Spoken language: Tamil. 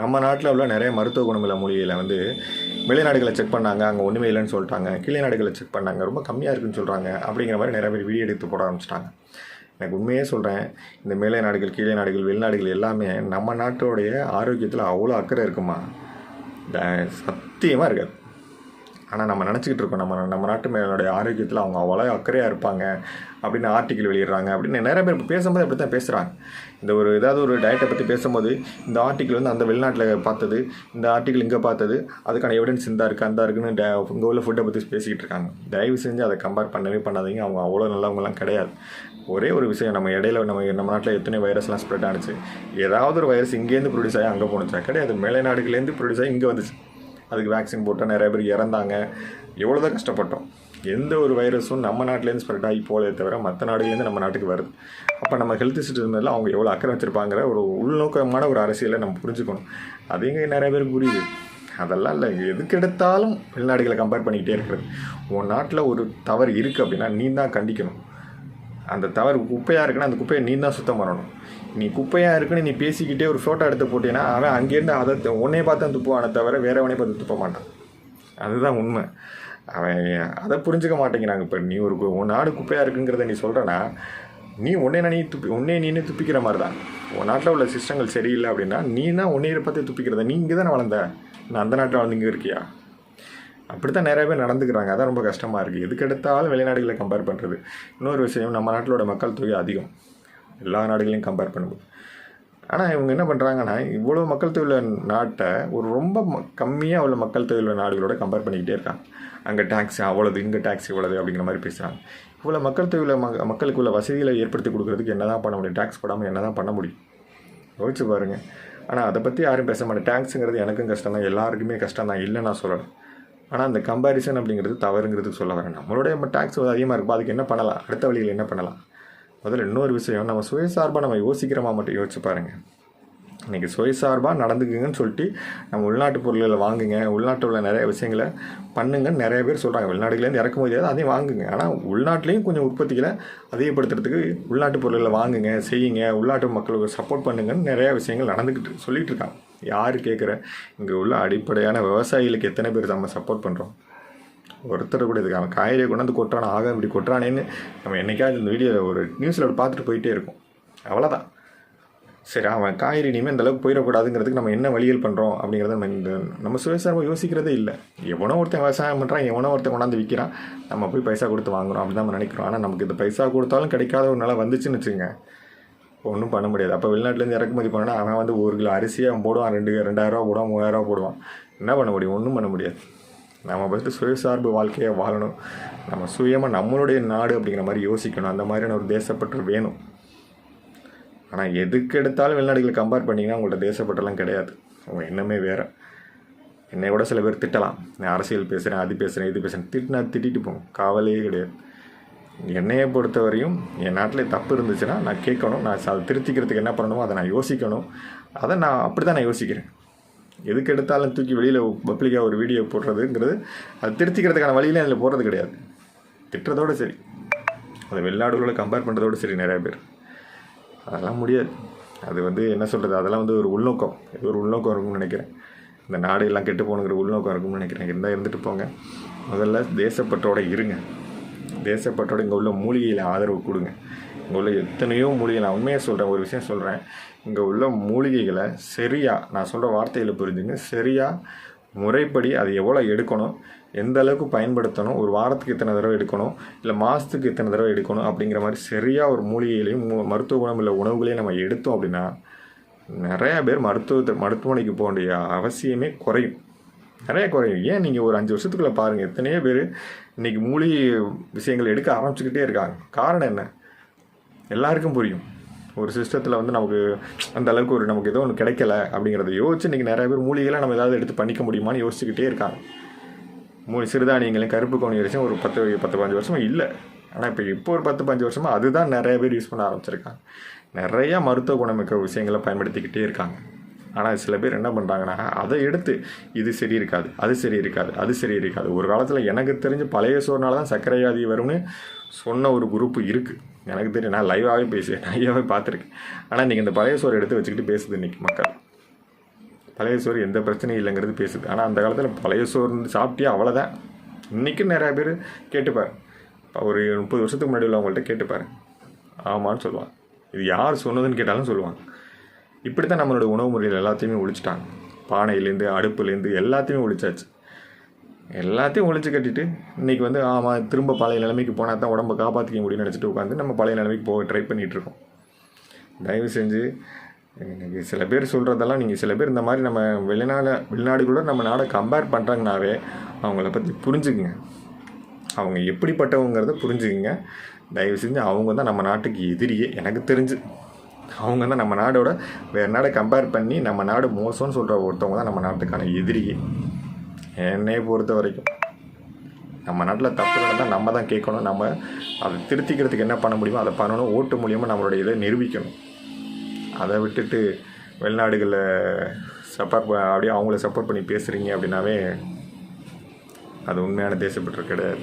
நம்ம நாட்டில் உள்ள நிறைய மருத்துவ குணமுள்ள மூலிகையில் வந்து வெளிநாடுகளை செக் பண்ணாங்க அங்கே ஒன்றுமே இல்லைன்னு சொல்லிட்டாங்க. கீழே நாடுகளை செக் பண்ணாங்க. ரொம்ப கம்மியாக இருக்குன்னு சொல்கிறாங்க அப்படிங்கிற மாதிரி நிறைய பேர் வீடியோ எடுத்து போட ஆரம்பிச்சிட்டாங்க. எனக்கு உண்மையே சொல்கிறேன் இந்த மேலை நாடுகள் கீழே நாடுகள் வெளிநாடுகள் எல்லாமே நம்ம நாட்டோடைய ஆரோக்கியத்தில் அவ்வளோ அக்கறை இருக்குமா? சத்தியமாக இருக்காது. ஆனால் நம்ம நினச்சிக்கிட்டு இருக்கோம். நம்ம நம்ம நாட்டு மேலுடைய ஆரோக்கியத்தில் அவங்க அவ்வளோ அக்கறையாக இருப்பாங்க. அப்படின்னு ஆர்டிக்கல் வெளியிடுறாங்க. அப்படின்னு நிறைய பேர் இப்போ பேசும்போது அப்படி தான் பேசுகிறாங்க இந்த ஒரு ஏதாவது ஒரு டயட்டை பற்றி பேசும்போது இந்த ஆர்டிக்கல் வந்து அந்த வெளிநாட்டில் பார்த்தது இந்த ஆர்டிக்கல் இங்கே பார்த்தது அதுக்கான எவிடன்ஸ் இந்த இருக்குது அந்த இருக்குன்னு டே இங்கே உள்ள ஃபுட்டை பற்றி பேசிக்கிட்டு இருக்காங்க. தயவு செஞ்சு அதை கம்பேர் பண்ணவே பண்ணாதீங்க. அவங்க அவ்வளோ நல்லவங்கலாம் கிடையாது. ஒரே ஒரு விஷயம் நம்ம இடையில நம்ம நம்ம நாட்டில் எத்தனை வைரஸ்லாம் ஸ்ப்ரெட் ஆனிச்சு. ஏதாவது ஒரு வைரஸ் இங்கேருந்து ப்ரொடியூஸ் ஆகி அங்கே போணுச்சா கிடையாது. மேலை நாடுகள்லேருந்து ப்ரொடியூஸ் ஆகி இங்கே வந்துச்சு. அதுக்கு வேக்சின் போட்டால் நிறைய பேர் இறந்தாங்க. எவ்வளோ தான் கஷ்டப்பட்டோம். எந்த ஒரு வைரஸும் நம்ம நாட்டிலேருந்து ஸ்ப்ரெட் ஆகி போலே தவிர மற்ற நாடுகள்லேருந்து நம்ம நாட்டுக்கு வருது. அப்போ நம்ம ஹெல்த் சிஸ்டம் மேலே அவங்க எவ்வளோ அக்கறை வச்சுருப்பாங்கிற ஒரு உள்நோக்கமான ஒரு அரசியலை நம்ம புரிஞ்சுக்கணும். அது எங்கே நிறைய பேர் புரியுது. அதெல்லாம் இல்லை. எதுக்கு எடுத்தாலும் வெளிநாடுகளை கம்பேர் பண்ணிக்கிட்டே இருக்கிறது. உன் நாட்டில் ஒரு தவறு இருக்குது அப்படின்னா நீ தான் கண்டிக்கணும். அந்த தவறு குப்பையாக இருக்குன்னா அந்த குப்பையை நீ தான் சுத்தம் பண்ணணும். நீ குப்பையாக இருக்குன்னு நீ பேசிக்கிட்டே ஒரு ஃபோட்டோ எடுத்து போட்டீங்கன்னா அவன் அங்கேருந்து அதை உன்னே உன்னைய பார்த்து தான் துப்புவானே தவிர வேறவனே பார்த்து துப்ப மாட்டான். அதுதான் உண்மை. அவன் அதை புரிஞ்சுக்க மாட்டேங்கிறாங்க இப்போ நீ ஒரு கு- உன் நாடு குப்பையாக இருக்குங்கிறத நீ சொல்கிறனா நீ உன்னே நீ துப்பி உன்னே நீனே துப்பிக்கிற மாதிரி தான் உன் நாட்டில் உள்ள சிஸ்டங்கள் சரியில்லை அப்படின்னா நீ தான் உன்னையை பார்த்து துப்பிக்கிறத. நீ இங்கே தானே வளர்ந்த. நான் அந்த நாட்டில் வளர்ந்து இங்கே இருக்கியா? அப்படி தான் நிறைய பேர் நடந்துக்கிறாங்க. அதான் ரொம்ப கஷ்டமாக இருக்குது எதுக்கெடுத்தாலும் வெளிநாடுகளை கம்பேர் பண்ணுறது இன்னொரு விஷயம் நம்ம நாட்டிலோட மக்கள் தொகை அதிகம். எல்லா நாடுகளையும் கம்பேர் பண்ணும்போது. ஆனால் இவங்க என்ன பண்ணுறாங்கன்னா இவ்வளோ மக்கள் தொகை உள்ள நாட்டை ஒரு ரொம்ப கம்மியாக உள்ள மக்கள் தொகை உள்ள நாடுகளோட கம்பேர் பண்ணிக்கிட்டே இருக்காங்க. அங்கே டேக்ஸ் அவ்வளோது இங்கே டேக்ஸ் இவ்வளோது அப்படிங்கிற மாதிரி பேசுகிறாங்க இவ்வளோ மக்கள் தொகை உள்ள ம மக்களுக்கு உள்ள வசதிகளை ஏற்படுத்தி கொடுக்குறதுக்கு என்ன தான் பண்ண முடியும்? டேக்ஸ் போடாமல் என்ன தான் பண்ண முடியும்? யோசிச்சு பாருங்கள் ஆனால் அதை பற்றி யாரும் பேச மாட்டேன். டேக்ஸுங்கிறது எனக்கும் கஷ்டம் தான் எல்லாருக்குமே கஷ்டம் தான் இல்லை நான் சொல்லலை. ஆனால் அந்த கம்பாரிசன் அப்படிங்கிறது தவறுங்கிறதுக்கு சொல்ல வரேன். நம்மளுடைய நம்ம டேக்ஸ் அதிகமாக இருக்கும் அதுக்கு என்ன பண்ணலாம்? அடுத்த வழியில் என்ன பண்ணலாம்? முதல்ல இன்னொரு விஷயம் நம்ம சுயசார்பாக நம்ம யோசிக்கிறோமா மட்டும் யோசிச்சு பாருங்கள் இன்றைக்கி சுயசார்பாக நடந்துக்குங்கன்னு சொல்லிட்டு நம்ம உள்நாட்டு பொருள்களை வாங்குங்க உள்நாட்டில் உள்ள நிறைய விஷயங்களை பண்ணுங்கன்னு நிறைய பேர் சொல்கிறாங்க வெளிநாடுகளேருந்து இறக்க முடியாது அதையும் வாங்குங்க. ஆனால் உள்நாட்டிலையும் கொஞ்சம் உற்பத்திகளை அதிகப்படுத்துறதுக்கு உள்நாட்டு பொருள்களை வாங்குங்க செய்யுங்க. உள்நாட்டு மக்களுக்கு சப்போர்ட் பண்ணுங்கன்னு நிறையா விஷயங்கள் நடந்துக்கிட்டு சொல்லிகிட்டு இருக்காங்க. யார் கேட்குற இங்கே உள்ள அடிப்படையான விவசாயிகளுக்கு எத்தனை பேர் நம்ம சப்போர்ட் பண்ணுறோம் ஒருத்தர் கூட இதுக்கு அவன் காய்கறியை கொண்டாந்து கொட்டுறான் ஆக இப்படி கொட்டுறானேன்னு நம்ம என்னைக்காவது இந்த வீடியோ ஒரு நியூஸில் பார்த்துட்டு போயிட்டே இருக்கோம். அவ்வளோதான் சரி அவன் காய்கறி இனிமேல் இந்த அளவுக்கு போயிடக்கூடாதுங்கிறதுக்கு நம்ம என்ன வழிகள் பண்ணுறோம் அப்படிங்கிறத நம்ம இந்த நம்ம சுயசார்பாக யோசிக்கிறதே இல்லை. எவனோ ஒருத்தன் விவசாயம் பண்ணுறான் எவனோ ஒருத்தன் கொண்டாந்து விற்கிறான் நம்ம போய் பைசா கொடுத்து வாங்குறோம் அப்படி தான் நம்ம நினைக்கிறோம். ஆனால் நமக்கு இந்த பைசா கொடுத்தாலும் கிடைக்காத ஒரு நிலை வந்துச்சுன்னு வச்சுங்க ஒன்றும் பண்ண முடியாது. அப்போ வெளிநாட்டிலேருந்து இறக்குமதி பண்ணனா அவன் வந்து ஒரு கிலோ அரிசியை அவன் போடுவான் ரெண்டு ரெண்டாயிரரூவா போடுவான் மூவாயிரரூவா போடுவான். என்ன பண்ண முடியும்? ஒன்றும் பண்ண முடியாது. நம்ம ஃபஸ்ட்டு சுயசார்பு வாழ்க்கையை வாழணும். நம்ம சுயமாக நம்மளுடைய நாடு அப்படிங்கிற மாதிரி யோசிக்கணும். அந்த மாதிரியான ஒரு தேசப்பற்று வேணும். ஆனால் எதுக்கு எடுத்தாலும் வெளிநாடுகளை கம்பேர் பண்ணிங்கன்னா உங்கள்ட்ட தேசப்பற்றெல்லாம் கிடையாது. அவங்க எண்ணமே வேறு. என்னை கூட சில பேர் திட்டலாம். நான் அரசியல் பேசுகிறேன் அது பேசுகிறேன் இது பேசுகிறேன் திட்டினா திட்டிட்டு போகும். காவலே கிடையாது. என்னையை பொறுத்தவரையும் என் நாட்டில் தப்பு இருந்துச்சுன்னா நான் கேட்கணும் நான் அதை திருத்திக்கிறதுக்கு என்ன பண்ணணுமோ அதை நான் யோசிக்கணும். அதை நான் அப்படி தான் நான் யோசிக்கிறேன். எதுக்கு எடுத்தாலும் தூக்கி வெளியில் பப்ளிக்காக ஒரு வீடியோ போடுறதுங்கிறது அது திருத்திக்கிறதுக்கான வழியில அதில் போடுறது கிடையாது. திட்டுறதோடு சரி. அதை வெளிநாடுகளோட கம்பேர் பண்ணுறதோடு சரி நிறையா பேர். அதெல்லாம் முடியாது. அது வந்து என்ன சொல்கிறது அதெல்லாம் வந்து ஒரு உள்நோக்கம். இது ஒரு உள்நோக்கம் இருக்கும்னு நினைக்கிறேன். இந்த நாடு எல்லாம் கெட்டு போகணுங்கிற உள்நோக்கம் இருக்கும்னு நினைக்கிறேன். இருந்தால் இருந்துட்டு போங்க. முதல்ல தேசப்பற்றோட இருங்க. தேசப்பட்டோட இங்கே உள்ள மூலிகையில் ஆதரவு கொடுங்க. இங்கே உள்ள எத்தனையோ மூலிகை நான் உண்மையாக சொல்கிறேன் ஒரு விஷயம் சொல்கிறேன் இங்கே உள்ள மூலிகைகளை சரியாக நான் சொல்கிற வார்த்தைகளை புரிஞ்சுங்க சரியாக முறைப்படி அது எவ்வளோ எடுக்கணும் எந்த அளவுக்கு பயன்படுத்தணும் ஒரு வாரத்துக்கு இத்தனை தடவை எடுக்கணும் இல்லை மாதத்துக்கு இத்தனை தடவை எடுக்கணும் அப்படிங்கிற மாதிரி சரியாக ஒரு மூலிகைகளையும் மருத்துவ குணம் உள்ள உணவுகளையும் நம்ம எடுத்தோம் அப்படின்னா நிறையா பேர் மருத்துவத்தை மருத்துவமனைக்கு போக வேண்டிய அவசியமே குறையும். நிறைய குறையும் ஏன் நீங்கள் ஒரு அஞ்சு வருஷத்துக்குள்ளே பாருங்கள் எத்தனையோ பேர் இன்றைக்கி மூலிகை விஷயங்கள் எடுக்க ஆரம்பிச்சுக்கிட்டே இருக்காங்க. காரணம் என்ன? எல்லாருக்கும் புரியும். ஒரு சிஸ்டத்தில் வந்து நமக்கு அந்த அளவுக்கு ஒரு நமக்கு ஏதோ ஒன்று கிடைக்கல அப்படிங்கிறத யோசிச்சு இன்றைக்கி நிறைய பேர் மூலிகைலாம் நம்ம ஏதாவது எடுத்து பண்ணிக்க முடியுமான்னு யோசிச்சுக்கிட்டே இருக்காங்க. மூணு சிறுதானியங்களையும் கருப்பு கவுனி வரைக்கும் ஒரு பத்து பத்து பஞ்சு வருஷமா இல்லை. ஆனால் இப்போ இப்போ ஒரு பத்து பஞ்சு வருஷமாக அதுதான் நிறைய பேர் யூஸ் பண்ண ஆரம்பிச்சிருக்காங்க. நிறையா மருத்துவ குணமிக்க விஷயங்களை பயன்படுத்திக்கிட்டே இருக்காங்க. ஆனால் சில பேர் என்ன பண்ணுறாங்கன்னா அதை எடுத்து இது சரி இருக்காது அது சரி இருக்காது அது சரி இருக்காது. ஒரு காலத்தில் எனக்கு தெரிஞ்சு பழைய சோறுனால தான் சர்க்கரை வியாதி வரும்னு சொன்ன ஒரு குரூப் இருக்குது எனக்கு தெரியும் நான் லைவாகவே பேசுவேன் நான் பார்த்துருக்கேன். ஆனால் இன்றைக்கி இந்த பழைய சோறு எடுத்து வச்சுக்கிட்டு பேசுது இன்றைக்கி மக்கள். பழைய சோறு எந்த பிரச்சனையும் இல்லைங்கிறது பேசுது. ஆனால் அந்த காலத்தில் பழைய சோறு சாப்பிட்டியா? அவ்வளோதான் இன்றைக்கும் நிறையா பேர் கேட்டுப்பார். ஒரு முப்பது வருஷத்துக்கு முன்னாடி உள்ளவங்கள்ட்ட கேட்டுப்பார். ஆமான்னு சொல்லுவாங்க. இது யார் சொன்னதுன்னு கேட்டாலும் சொல்லுவாங்க. இப்படி தான் நம்மளோட உணவு முறையில் எல்லாத்தையுமே ஒழிச்சிட்டாங்க. பானையிலேருந்து அடுப்புலேருந்து எல்லாத்தையுமே ஒழிச்சாச்சு. எல்லாத்தையும் ஒழிச்சு கட்டிட்டு இன்றைக்கி வந்து ஆமாம் திரும்ப பழைய நிலைமைக்கு போனால் தான் உடம்பை காப்பாற்றிக்க முடியும்னு நினச்சிட்டு உட்காந்து நம்ம பழைய நிலைமைக்கு போக ட்ரை பண்ணிகிட்ருக்கோம் தயவு செஞ்சு எனக்கு சில பேர் சொல்கிறதெல்லாம் நீங்கள் சில பேர் இந்த மாதிரி நம்ம வெளிநாடு வெளிநாடுகளோட நம்ம நாடை கம்பேர் பண்ணுறாங்கனாவே அவங்கள பற்றி புரிஞ்சுக்குங்க. அவங்க எப்படிப்பட்டவங்கிறத புரிஞ்சுக்குங்க. தயவு செஞ்சு அவங்க தான் நம்ம நாட்டுக்கு எதிரியே எனக்கு தெரிஞ்சு. அவங்க தான் நம்ம நாடோட வேறு நாடை கம்பேர் பண்ணி நம்ம நாடு மோசம்னு சொல்கிற ஒருத்தவங்க தான் நம்ம நாட்டுக்கான எதிரியே என்னையை பொறுத்த வரைக்கும். நம்ம நாட்டில் தப்பு நடந்தால் நம்ம தான் கேட்கணும். நம்ம அதை திருத்திக்கிறதுக்கு என்ன பண்ண முடியுமோ அதை பண்ணணும். ஓட்டு மூலியமாக நம்மளுடைய இதை நிரூபிக்கணும். அதை விட்டுட்டு வெளிநாடுகளில் சப்போர்ட் அப்படியே அவங்கள சப்போர்ட் பண்ணி பேசுகிறீங்க அப்படின்னாவே அது உண்மையான தேசப்பற்று கிடையாது.